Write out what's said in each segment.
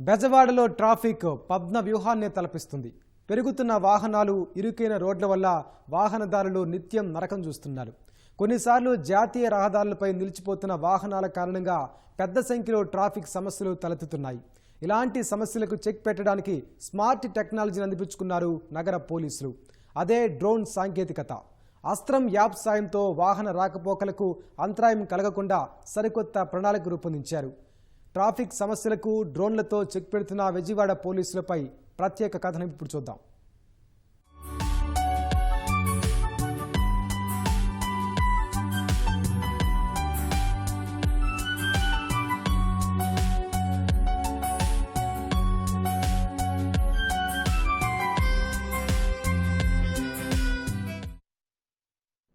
బెజవాడలో ట్రాఫిక్ పద్మ వ్యూహాన్ని తలపిస్తుంది. పెరుగుతున్న వాహనాలు ఇరుకైన రోడ్ల వల్ల వాహనదారులు నిత్యం నరకం చూస్తున్నారు. కొన్నిసార్లు జాతీయ రహదారులపై నిలిచిపోతున్న వాహనాల కారణంగా పెద్ద సంఖ్యలో ట్రాఫిక్ సమస్యలు తలెత్తుతున్నాయి. ఇలాంటి సమస్యలకు చెక్ పెట్టడానికి స్మార్ట్ టెక్నాలజీని అందిపుచ్చుకున్నారు నగర పోలీసులు. అదే డ్రోన్ సాంకేతికత. అస్త్రం యాప్ సాయంతో వాహన రాకపోకలకు అంతరాయం కలగకుండా సరికొత్త ప్రణాళిక రూపొందించారు. ట్రాఫిక్ సమస్యలకు డ్రోన్లతో చెక్ పెడుతున్న విజయవాడ పోలీసులపై ప్రత్యేక కథనం ఇప్పుడు చూద్దాం.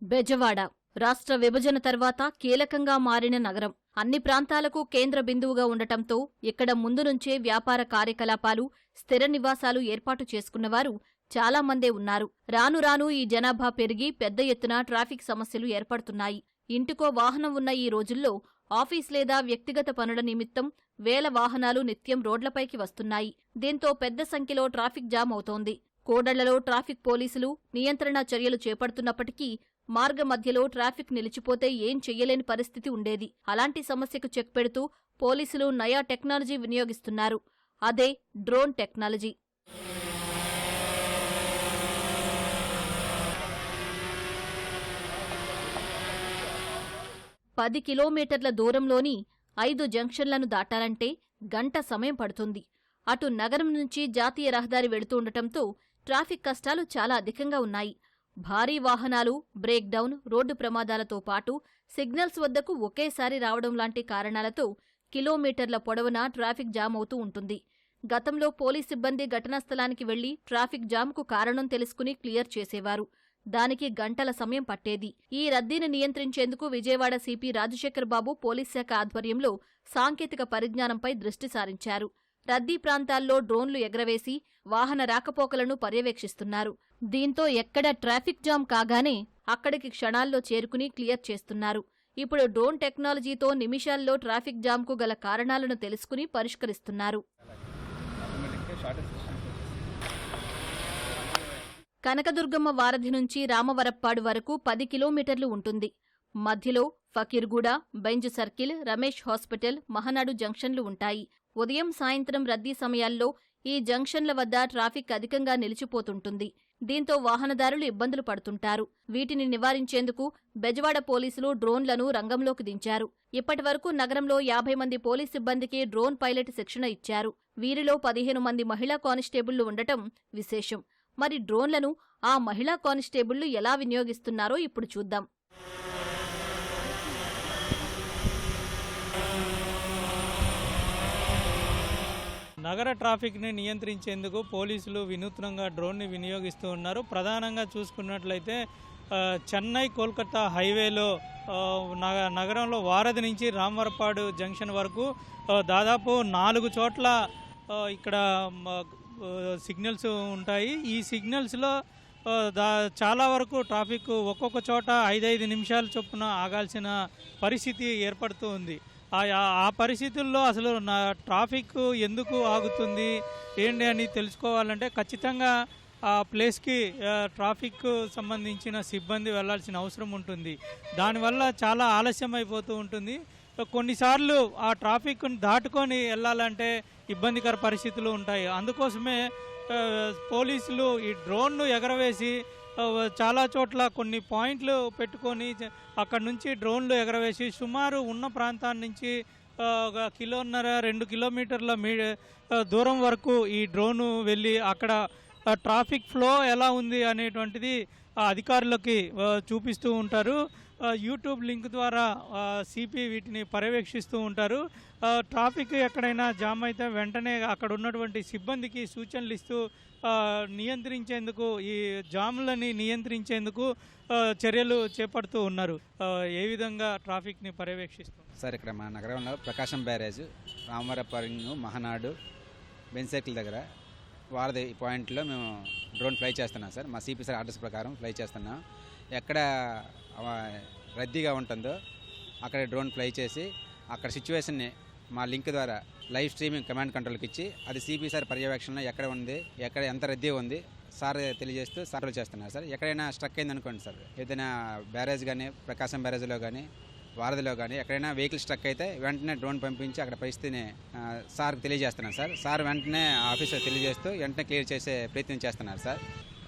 బెజవాడ రాష్ట్ర విభజన తర్వాత కీలకంగా మారిన నగరం. అన్ని ప్రాంతాలకు కేంద్ర బిందువుగా ఉండటంతో ఇక్కడ ముందు నుంచే వ్యాపార కార్యకలాపాలు స్థిర నివాసాలు ఏర్పాటు చేసుకున్నవారు చాలా మందే ఉన్నారు. రాను రాను ఈ జనాభా పెరిగి పెద్ద ఎత్తున ట్రాఫిక్ సమస్యలు ఏర్పడుతున్నాయి. ఇంటికో వాహనం ఉన్న ఈ రోజుల్లో ఆఫీస్ లేదా వ్యక్తిగత పనుల నిమిత్తం వేల వాహనాలు నిత్యం రోడ్లపైకి వస్తున్నాయి. దీంతో పెద్ద సంఖ్యలో ట్రాఫిక్ జామ్ అవుతోంది. కోడళ్ళలో ట్రాఫిక్ పోలీసులు నియంత్రణ చర్యలు చేపడుతున్నప్పటికీ మార్గ మధ్యలో ట్రాఫిక్ నిలిచిపోతే ఏం చెయ్యలేని పరిస్థితి ఉండేది. అలాంటి సమస్యకు చెక్ పెడుతూ పోలీసులు నయా టెక్నాలజీ వినియోగిస్తున్నారు. అదే డ్రోన్ టెక్నాలజీ. పది కిలోమీటర్ల దూరంలోని ఐదు జంక్షన్లను దాటాలంటే గంట సమయం పడుతుంది. అటు నగరం నుంచి జాతీయ రహదారి వెళుతుండటంతో ట్రాఫిక్ కష్టాలు చాలా అధికంగా ఉన్నాయి. భారీ వాహనాలు బ్రేక్ డౌన్ రోడ్డు ప్రమాదాలతో పాటు సిగ్నల్స్ వద్దకు ఒకేసారి రావడం లాంటి కారణాలతో కిలోమీటర్ల పొడవునా ట్రాఫిక్ జామ్ అవుతూ ఉంటుంది. గతంలో పోలీస్ సిబ్బంది ఘటనా స్థలానికి వెళ్ళి ట్రాఫిక్ జామ్కు కారణం తెలుసుకుని క్లియర్ చేసేవారు. దానికి గంటల సమయం పట్టేది. ఈ రద్దీని నియంత్రించేందుకు విజయవాడ సిపి రాజశేఖర్ బాబు పోలీస్ శాఖ ఆధ్వర్యంలో సాంకేతిక పరిజ్ఞానంపై దృష్టి సారించారు. రద్దీ ప్రాంతాల్లో డ్రోన్లు ఎగరవేసి వాహన రాకపోకలను పర్యవేక్షిస్తున్నారు. దీంతో ఎక్కడ ట్రాఫిక్ జామ్ కాగానే అక్కడికి క్షణాల్లో చేరుకుని క్లియర్ చేస్తున్నారు. ఇప్పుడు డ్రోన్ టెక్నాలజీతో నిమిషాల్లో ట్రాఫిక్ జామ్కు గల కారణాలను తెలుసుకుని పరిష్కరిస్తున్నారు. కనకదుర్గమ్మ వారధి నుంచి రామవరప్పాడు వరకు పది కిలోమీటర్లు ఉంటుంది. మధ్యలో Fakirguda Benz circle Ramesh hospital Mahanadu జంక్షన్లు ఉంటాయి. ఉదయం సాయంత్రం రద్దీ సమయాల్లో ఈ జంక్షన్ల వద్ద ట్రాఫిక్ అధికంగా నిలిచిపోతుంటుంది. దీంతో వాహనదారులు ఇబ్బందులు పడుతుంటారు. వీటిని నివారించేందుకు బెజవాడ పోలీసులు డ్రోన్లను రంగంలోకి దించారు. ఇప్పటివరకు నగరంలో యాభై మంది పోలీస్ సిబ్బందికి డ్రోన్ పైలట్ శిక్షణ ఇచ్చారు. వీరిలో పదిహేను మంది మహిళా కానిస్టేబుళ్ళు ఉండటం విశేషం. మరి డ్రోన్లను ఆ మహిళా కానిస్టేబుళ్ళు ఎలా వినియోగిస్తున్నారో ఇప్పుడు చూద్దాం. నగర ట్రాఫిక్ని నియంత్రించేందుకు పోలీసులు వినూత్నంగా డ్రోన్ని వినియోగిస్తూ ఉన్నారు. ప్రధానంగా చూసుకున్నట్లయితే చెన్నై కోల్కతా హైవేలో నగరంలో వారధి నుంచి రామవరపాడు జంక్షన్ వరకు దాదాపు నాలుగు చోట్ల ఇక్కడ సిగ్నల్స్ ఉంటాయి. ఈ సిగ్నల్స్లో దా చాలా వరకు ట్రాఫిక్ ఒక్కొక్క చోట ఐదైదు నిమిషాల చొప్పున ఆగాల్సిన పరిస్థితి ఏర్పడుతూ ఉంది. ఆ ఆ- పరిస్థితుల్లో అసలు నా ట్రాఫిక్ ఎందుకు ఆగుతుంది? ఏంటి అని తెలుసుకోవాలంటే ఖచ్చితంగా ఆ ప్లేస్కి ట్రాఫిక్ సంబంధించిన సిబ్బంది వెళ్ళాల్సిన అవసరం ఉంటుంది. దానివల్ల చాలా ఆలస్యం అయిపోతూ ఉంటుంది. కొన్నిసార్లు ఆ ట్రాఫిక్ని దాటుకొని వెళ్ళాలంటే ఇబ్బందికర పరిస్థితులు ఉంటాయి. అందుకోసమే పోలీసులు ఈ డ్రోన్ను ఎగరవేసి చాలా చోట్ల కొన్ని పాయింట్లు పెట్టుకొని అక్కడ నుంచి డ్రోన్లు ఎగరవేసి సుమారు ఉన్న ప్రాంతాన్ని నుంచి ఒక కిలోన్నర రెండు కిలోమీటర్ల మీ దూరం వరకు ఈ డ్రోను వెళ్ళి అక్కడ ట్రాఫిక్ ఫ్లో ఎలా ఉంది అనేటువంటిది అధికారులకి చూపిస్తూ ఉంటారు. యూట్యూబ్ లింక్ ద్వారా సిపి వీటిని పర్యవేక్షిస్తూ ఉంటారు. ట్రాఫిక్ ఎక్కడైనా జామ్ అయితే వెంటనే అక్కడ ఉన్నటువంటి సిబ్బందికి సూచనలు ఇస్తూ నియంత్రించేందుకు ఈ జాములని నియంత్రించేందుకు చర్యలు చేపడుతూ ఉన్నారు. ఏ విధంగా ట్రాఫిక్ని పర్యవేక్షిస్తారు సార్ ఇక్కడ మన నగరంలో ప్రకాశం బ్యారేజ్ రామవరపరింగ్ మహనాడు బెన్సైకిల్ దగ్గర. వారధి పాయింట్లో మేము డ్రోన్ ఫ్లై చేస్తున్నాం సార్. మా సిపి సార్ ఆర్డర్స్ ప్రకారం ఫ్లై చేస్తున్నాం. ఎక్కడ రద్దీగా ఉంటుందో అక్కడ డ్రోన్ ఫ్లై చేసి అక్కడ సిచ్యువేషన్ని మా లింక్ ద్వారా లైవ్ స్ట్రీమింగ్ కమాండ్ కంట్రోల్కి ఇచ్చి అది సిపి సార్ పర్యవేక్షణలో ఎక్కడ ఉంది ఎక్కడ ఎంత రద్దీ ఉంది సార్ తెలియజేస్తూ సార్లు చేస్తున్నారు సార్. ఎక్కడైనా స్ట్రక్ అయింది అనుకోండి సార్. ఏదైనా బ్యారేజ్ కానీ ప్రకాశం బ్యారేజ్లో కానీ వారధిలో కానీ ఎక్కడైనా వెహికల్ స్ట్రక్ అయితే వెంటనే డ్రోన్ పంపించి అక్కడ పరిస్థితిని సార్కి తెలియజేస్తున్నాను సార్. సార్ వెంటనే ఆఫీసర్ తెలియజేస్తూ వెంటనే క్లియర్ చేసే ప్రయత్నం చేస్తున్నారు సార్.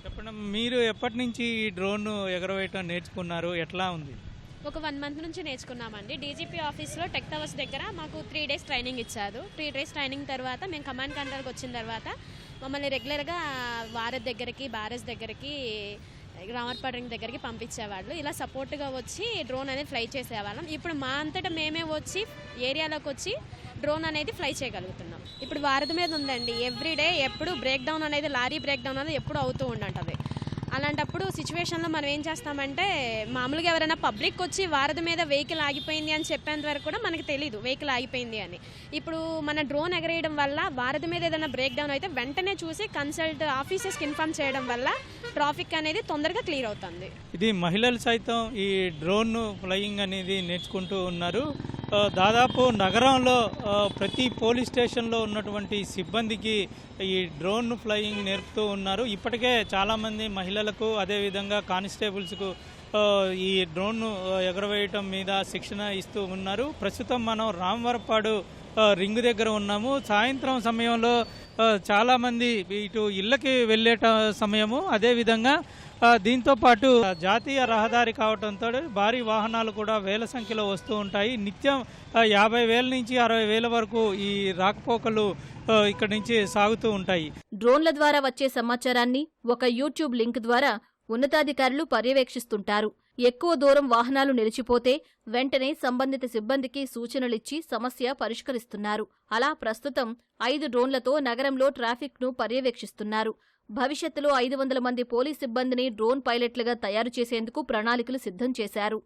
చెప్పండి మీరు ఎప్పటి నుంచి ఈ డ్రోన్ ఎగరవేయటం నేర్చుకున్నారు? ఎట్లా ఉంది? ఒక వన్ మంత్ నుంచి నేర్చుకున్నామండి. డీజీపీ ఆఫీస్లో టెక్ టవర్స్ దగ్గర మాకు త్రీ డేస్ ట్రైనింగ్ ఇచ్చారు. త్రీ డేస్ ట్రైనింగ్ తర్వాత మేము కమాండ్ కంట్రోల్కి వచ్చిన తర్వాత మమ్మల్ని రెగ్యులర్గా వారధ్ దగ్గరికి బ్యారేజ్ దగ్గరికి రామర్పడింగ్ దగ్గరికి పంపించేవాళ్ళు. ఇలా సపోర్ట్గా వచ్చి డ్రోన్ అనేది ఫ్లై చేసేవాళ్ళం. ఇప్పుడు మా అంతటా మేమే వచ్చి ఏరియాలోకి వచ్చి డ్రోన్ అనేది ఫ్లై చేయగలుగుతున్నాం. ఇప్పుడు వారధి మీద ఉందండి. ఎవ్రీడే ఎప్పుడు బ్రేక్ డౌన్ అనేది లారీ బ్రేక్ డౌన్ అనేది ఎప్పుడు అవుతూ ఉండటం అలాంటప్పుడు సిచ్యువేషన్లో మనం ఏం చేస్తామంటే మామూలుగా ఎవరైనా పబ్లిక్ వచ్చి వారద మీద వెహికల్ ఆగిపోయింది అని చెప్పేంత వరకు కూడా మనకు తెలియదు వెహికల్ ఆగిపోయింది అని. ఇప్పుడు మన డ్రోన్ ఎగరేయడం వల్ల వారద మీద ఏదైనా బ్రేక్ డౌన్ అయితే వెంటనే చూసి కన్సల్ట్ ఆఫీసెస్కి ఇన్ఫామ్ చేయడం వల్ల ట్రాఫిక్ అనేది తొందరగా క్లియర్ అవుతుంది. ఇది మహిళలు సైతం ఈ డ్రోన్ ఫ్లయింగ్ అనేది నేర్చుకుంటూ ఉన్నారు. దాదాపు నగరంలో ప్రతి పోలీస్ స్టేషన్లో ఉన్నటువంటి సిబ్బందికి ఈ డ్రోన్ ఫ్లయింగ్ నేర్పుతూ ఉన్నారు. ఇప్పటికే చాలామంది మహిళలకు అదేవిధంగా కానిస్టేబుల్స్కు ఈ డ్రోన్ను ఎగరవేయటం మీద శిక్షణ ఇస్తూ ఉన్నారు. ప్రస్తుతం మనం రామవరపాడు రింగ్ దగ్గర ఉన్నాము. సాయంత్రం సమయంలో చాలామంది ఇటు ఇళ్ళకి వెళ్ళేట సమయము. అదేవిధంగా దీంతో పాటు జాతీయ రహదారి కావడంతో భారీ వాహనాలు కూడా వేల సంఖ్యలో వస్తూ ఉంటాయి. నిత్యం యాభై వేల నుంచి అరవై వేల వరకు ఈ రాకపోకలు ఇక్కడి నుంచి సాగుతూ ఉంటాయి. డ్రోన్ల ద్వారా వచ్చే సమాచారాన్ని ఒక యూట్యూబ్ లింక్ ద్వారా ఉన్నతాధికారులు పర్యవేక్షిస్తుంటారు. ఎక్కువ దూరం వాహనాలు నిలిచిపోతే వెంటనే సంబంధిత సిబ్బందికి సూచనలిచ్చి సమస్య పరిష్కరిస్తున్నారు. అలా ప్రస్తుతం ఐదు డ్రోన్లతో నగరంలో ట్రాఫిక్ను పర్యవేక్షిస్తున్నారు. భవిష్యత్తులో ఐదు వందల మంది పోలీస్ సిబ్బందిని డ్రోన్ పైలట్లుగా తయారు చేసేందుకు ప్రణాళికలు సిద్ధం చేశారు.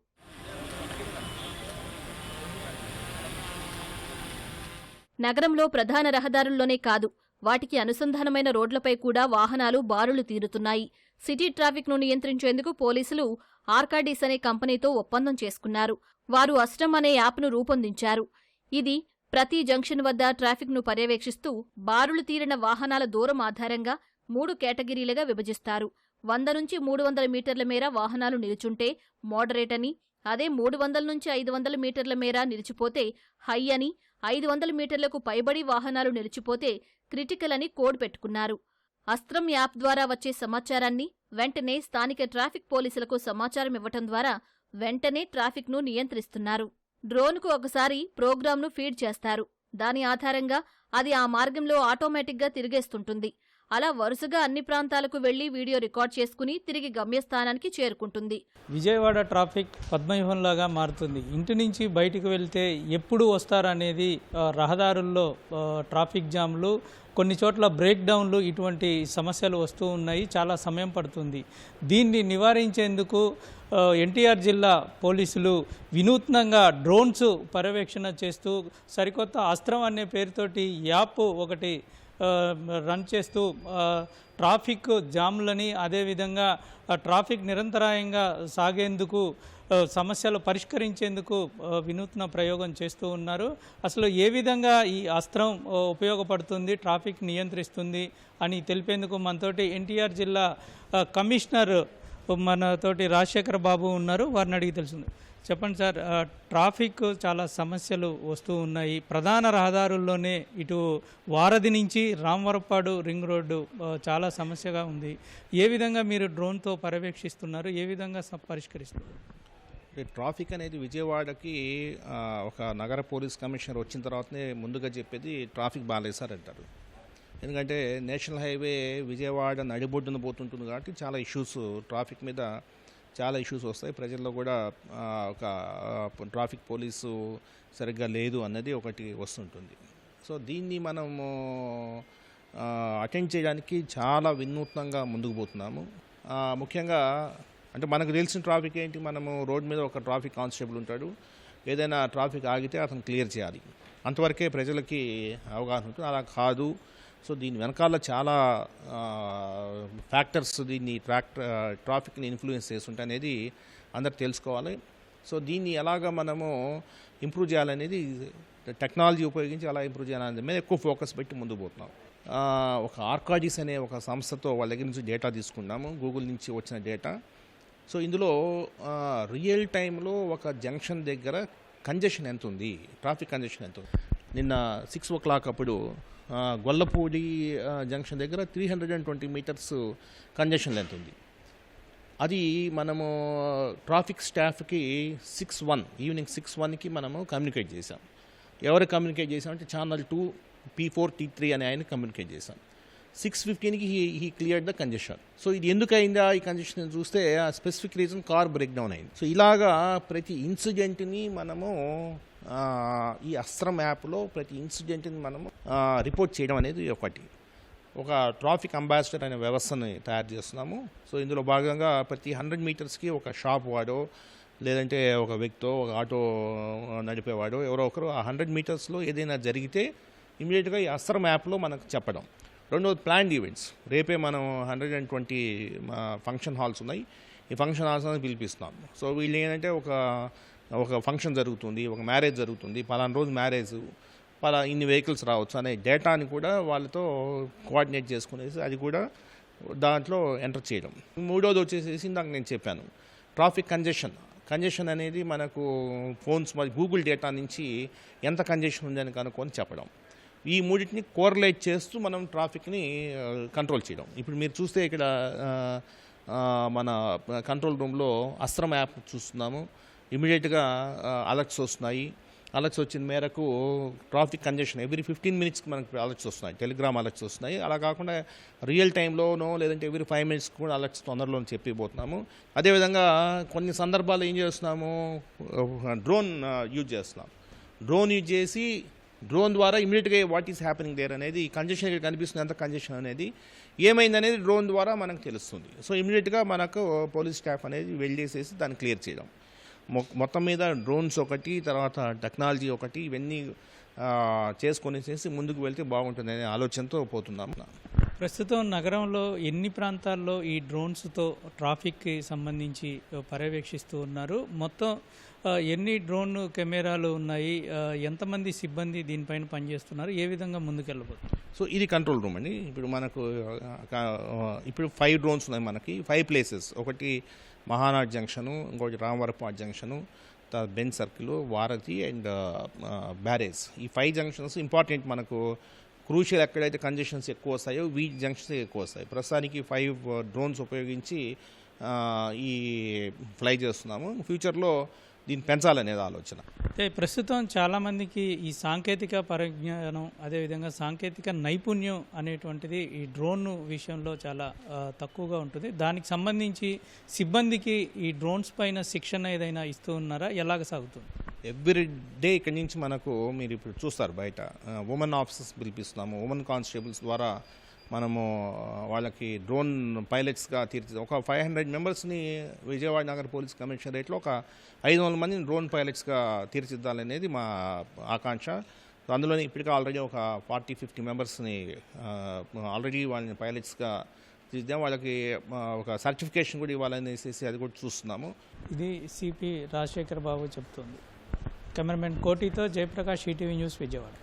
నగరంలో ప్రధాన రహదారుల్లోనే కాదు వాటికి అనుసంధానమైన రోడ్లపై కూడా వాహనాలు బారులు తీరుతున్నాయి. సిటీ ట్రాఫిక్ను నియంత్రించేందుకు పోలీసులు ఆర్కాడీస్ అనే కంపెనీతో ఒప్పందం చేసుకున్నారు. వారు అస్టమ్ అనే యాప్ను రూపొందించారు. ఇది ప్రతి జంక్షన్ వద్ద ట్రాఫిక్ను పర్యవేక్షిస్తూ బారులు తీరిన వాహనాల దూరం ఆధారంగా మూడు కేటగిరీలుగా విభజిస్తారు. వంద నుంచి మూడు వందల మీటర్ల మేర వాహనాలు నిలుచుంటే మోడరేట్ అని అదే మూడు వందల నుంచి ఐదు వందల మీటర్ల మేర నిలిచిపోతే హై అని ఐదు వందల మీటర్లకు పైబడి వాహనాలు నిలిచిపోతే క్రిటికల్ అని కోడ్ పెట్టుకున్నారు. అస్త్రం యాప్ ద్వారా వచ్చే సమాచారాన్ని వెంటనే స్థానిక ట్రాఫిక్ పోలీసులకు సమాచారం ఇవ్వటం ద్వారా వెంటనే ట్రాఫిక్ను నియంత్రిస్తున్నారు. డ్రోన్కు ఒకసారి ప్రోగ్రామ్ను ఫీడ్ చేస్తారు. దాని ఆధారంగా అది ఆ మార్గంలో ఆటోమేటిక్గా తిరిగేస్తుంటుంది. అలా వరుసగా అన్ని ప్రాంతాలకు వెళ్ళి వీడియో రికార్డ్ చేసుకుని తిరిగి గమ్యస్థానానికి చేరుకుంటుంది. విజయవాడ ట్రాఫిక్ పద్మవ్యూహంలాగా మారుతుంది. ఇంటి నుంచి బయటికి వెళ్తే ఎప్పుడు వస్తారనేది రహదారుల్లో ట్రాఫిక్ జామ్లు కొన్ని చోట్ల బ్రేక్ డౌన్లు ఇటువంటి సమస్యలు వస్తూ ఉన్నాయి. చాలా సమయం పడుతుంది. దీన్ని నివారించేందుకు ఎన్టీఆర్ జిల్లా పోలీసులు వినూత్నంగా డ్రోన్స్ పర్యవేక్షణ చేస్తూ సరికొత్త అస్త్రం అనే పేరుతోటి యాప్ ఒకటి రన్ చేస్తూ ట్రాఫిక్ జామ్లని అదేవిధంగా ట్రాఫిక్ నిరంతరాయంగా సాగేందుకు సమస్యలు పరిష్కరించేందుకు వినూత్న ప్రయోగం చేస్తూ ఉన్నారు. అసలు ఏ విధంగా ఈ అస్త్రం ఉపయోగపడుతుంది ట్రాఫిక్ నియంత్రిస్తుంది అని తెలిపేందుకు మనతోటి ఎన్టీఆర్ జిల్లా కమిషనర్ మనతోటి రాజశేఖర బాబు ఉన్నారు. వారిని అడిగి తెలిసింది చెప్పండి సార్ ట్రాఫిక్ చాలా సమస్యలు వస్తూ ఉన్నాయి. ప్రధాన రహదారుల్లోనే ఇటు వారధి నుంచి రామవరపాడు రింగ్ రోడ్డు చాలా సమస్యగా ఉంది. ఏ విధంగా మీరు డ్రోన్తో పర్యవేక్షిస్తున్నారు? ఏ విధంగా పరిష్కరిస్తున్నారు? ఈ ట్రాఫిక్ అనేది విజయవాడకి ఒక నగర పోలీస్ కమిషనర్ వచ్చిన తర్వాతనే ముందుగా చెప్పేది ట్రాఫిక్ బాగాలేదు సార్ అంటారు. ఎందుకంటే నేషనల్ హైవే విజయవాడ నడిబొడ్డున పోతుంటుంది కాబట్టి చాలా ఇష్యూస్ ట్రాఫిక్ మీద చాలా ఇష్యూస్ వస్తాయి. ప్రజల్లో కూడా ఒక ట్రాఫిక్ పోలీసు సరిగ్గా లేదు అన్నది ఒకటి వస్తుంటుంది. సో దీన్ని మనము అటెండ్ చేయడానికి చాలా వినూత్నంగా ముందుకు పోతున్నాము. ముఖ్యంగా అంటే మనకు తెలిసిన ట్రాఫిక్ ఏంటి? మనము రోడ్ మీద ఒక ట్రాఫిక్ కానిస్టేబుల్ ఉంటాడు. ఏదైనా ట్రాఫిక్ ఆగితే అతను క్లియర్ చేయాలి. అంతవరకే ప్రజలకి అవగాహన ఉంటుంది. అలా కాదు. సో దీని వెనకాల చాలా ఫ్యాక్టర్స్ దీన్ని ట్రాక్ ట్రాఫిక్ని ఇన్ఫ్లుయెన్స్ చేస్తుంటాయి అనేది అందరు తెలుసుకోవాలి. సో దీన్ని ఎలాగ మనము ఇంప్రూవ్ చేయాలనేది టెక్నాలజీ ఉపయోగించి అలా ఇంప్రూవ్ చేయాలనేది మీద ఎక్కువ ఫోకస్ పెట్టి ముందుకు పోతున్నాం. ఒక ఆర్కాడిస్ అనే ఒక సంస్థతో వాళ్ళ దగ్గర నుంచి డేటా తీసుకున్నాము. గూగుల్ నుంచి వచ్చిన డేటా సో ఇందులో రియల్ టైంలో ఒక జంక్షన్ దగ్గర కంజెషన్ ఎంత ఉంది ట్రాఫిక్ కంజెషన్ ఎంత ఉంది నిన్న సిక్స్ ఓ క్లాక్ అప్పుడు గొల్లపూడి జంక్షన్ దగ్గర three hundred and twenty metres congestion ఎంత ఉంది. అది మనము ట్రాఫిక్ స్టాఫ్కి సిక్స్ వన్ ఈవినింగ్ సిక్స్ వన్కి మనము కమ్యూనికేట్ చేసాం ఎవరు కమ్యూనికేట్ చేసామంటే channel two P four T three అనే ఆయన కమ్యూనికేట్ చేశాం. Six ఫిఫ్టీన్కి he he clear the congestion so ఇది ఎందుకైందా ఈ కంజెషన్ చూస్తే ఆ specific reason car break down అయింది. సో ఇలాగా ప్రతి ఇన్సిడెంట్ని మనము ఈ అస్త్రం యాప్లో ప్రతి ఇన్సిడెంట్ని మనము రిపోర్ట్ చేయడం అనేది ఒకటి. ఒక ట్రాఫిక్ అంబాసిడర్ అనే వ్యవస్థని తయారు చేస్తున్నాము. సో ఇందులో భాగంగా ప్రతి హండ్రెడ్ మీటర్స్కి ఒక షాప్ వాడో లేదంటే ఒక వ్యక్తో ఒక ఆటో నడిపేవాడో ఎవరో ఒకరు ఆ హండ్రెడ్ మీటర్స్లో ఏదైనా జరిగితే ఇమీడియట్గా ఈ అస్త్రం యాప్లో మనకు చెప్పడం. రెండవది ప్లాన్డ్ ఈవెంట్స్. రేపే మనం hundred and twenty function halls ఉన్నాయి. ఈ ఫంక్షన్ హాల్స్ అనేది పిలిపిస్తున్నాం. సో వీళ్ళు ఏంటంటే ఒక ఒక ఫంక్షన్ జరుగుతుంది ఒక మ్యారేజ్ జరుగుతుంది పలానా రోజు మ్యారేజ్ పలా ఇన్ని వెహికల్స్ రావచ్చు అనే డేటాని కూడా వాళ్ళతో కోఆర్డినేట్ చేసుకునేసి అది కూడా దాంట్లో ఎంటర్ చేయడం. మూడోది వచ్చేసేసి ఇందాక నేను చెప్పాను ట్రాఫిక్ కంజెషన్. కంజెషన్ అనేది మనకు ఫోన్స్ మరి గూగుల్ డేటా నుంచి ఎంత కంజెషన్ ఉందని కనుక్కొని చెప్పడం. ఈ మూడింటిని కోరలేట్ చేస్తూ మనం ట్రాఫిక్ని కంట్రోల్ చేయడం. ఇప్పుడు మీరు చూస్తే ఇక్కడ మన కంట్రోల్ రూమ్లో అస్త్రం యాప్ చూస్తున్నాము. ఇమీడియట్గా అలర్ట్స్ వస్తున్నాయి. అలర్ట్స్ వచ్చిన మేరకు ట్రాఫిక్ కంజెషన్ ఎవ్రీ ఫిఫ్టీన్ మినిట్స్కి మనకు అలర్ట్స్ వస్తున్నాయి. టెలిగ్రామ్ అలర్ట్స్ వస్తున్నాయి. అలా కాకుండా రియల్ టైంలోనో లేదంటే ఎవ్రీ ఫైవ్ మినిట్స్ కూడా అలర్ట్స్ తొందరలో చెప్పిపోతున్నాము. అదేవిధంగా కొన్ని సందర్భాల్లో ఏం చేస్తున్నాము? డ్రోన్ యూజ్ చేస్తున్నాం. డ్రోన్ యూజ్ చేసి డ్రోన్ ద్వారా ఇమీడియట్గా వాట్ ఈస్ హ్యాపెనింగ్ దేర్ అనేది కంజెషన్ ఇక్కడ కనిపిస్తుంది. ఎంత కంజెషన్ అనేది ఏమైంది అనేది డ్రోన్ ద్వారా మనకు తెలుస్తుంది. సో ఇమీడియట్గా మనకు పోలీస్ స్టాఫ్ అనేది వెళ్ళేసేసి దాన్ని క్లియర్ చేయడం. మొత్తం మీద డ్రోన్స్ ఒకటి తర్వాత టెక్నాలజీ ఒకటి ఇవన్నీ చేసుకొని చేసి ముందుకు వెళ్తే బాగుంటుంది అనే ఆలోచనతో పోతున్నాం. ప్రస్తుతం నగరంలో ఎన్ని ప్రాంతాల్లో ఈ డ్రోన్స్తో ట్రాఫిక్కి సంబంధించి పర్యవేక్షిస్తూ ఉన్నారు? మొత్తం ఎన్ని డ్రోన్ కెమెరాలు ఉన్నాయి? ఎంతమంది సిబ్బంది దీనిపైన పనిచేస్తున్నారు? ఏ విధంగా ముందుకెళ్ళబోతున్నారు? సో ఇది కంట్రోల్ రూమ్ అండి. ఇప్పుడు మనకు ఇప్పుడు ఫైవ్ డ్రోన్స్ ఉన్నాయి మనకి. Five places. ఒకటి మహానాడ్ జంక్షను ఇంకోటి రామవరపాట్ జంక్షను తర్వాత Benz circle Varadhi and barrage. ఈ ఫైవ్ జంక్షన్స్ ఇంపార్టెంట్ మనకు. క్రూషియల్ ఎక్కడైతే కంజెషన్స్ ఎక్కువ వస్తాయో వీ జంక్షన్స్ ఎక్కువ వస్తాయి. ప్రస్తుతానికి ఫైవ్ డ్రోన్స్ ఉపయోగించి ఈ ఫ్లై చేస్తున్నాము. ఫ్యూచర్లో దీన్ని పెంచాలనేది ఆలోచన. అయితే ప్రస్తుతం చాలామందికి ఈ సాంకేతిక పరిజ్ఞానం అదేవిధంగా సాంకేతిక నైపుణ్యం అనేటువంటిది ఈ డ్రోన్ విషయంలో చాలా తక్కువగా ఉంటుంది. దానికి సంబంధించి సిబ్బందికి ఈ డ్రోన్స్ పైన శిక్షణ ఏదైనా ఇస్తూ ఉన్నారా? ఎలాగ సాగుతుంది? ఎవ్రీ డే ఇక్కడి నుంచి మనకు మీరు ఇప్పుడు చూస్తారు బయట. ఉమెన్ ఆఫీసర్స్ పిలిపిస్తున్నాము. ఉమెన్ కానిస్టేబుల్స్ ద్వారా మనము వాళ్ళకి డ్రోన్ పైలట్స్గా తీర్చి ఒక ఫైవ్ హండ్రెడ్ మెంబర్స్ని విజయవాడ నగర పోలీస్ కమిషనరేట్లో ఒక ఐదు వందల మందిని డ్రోన్ పైలట్స్గా తీర్చిద్దాలనేది మా ఆకాంక్ష. సో అందులోనే ఇప్పటికే ఆల్రెడీ ఒక ఫార్టీ ఫిఫ్టీ మెంబర్స్ని ఆల్రెడీ వాళ్ళని పైలట్స్గా తీర్చిద్దాం. వాళ్ళకి ఒక సర్టిఫికేషన్ కూడా ఇవ్వాలనేసి అది కూడా చూస్తున్నాము. ఇది సిపి రాజశేఖర్ బాబు చెప్తుంది. కెమెరామెన్ కోటితో జయప్రకాష్ ఈటీవీ న్యూస్ విజయవాడ.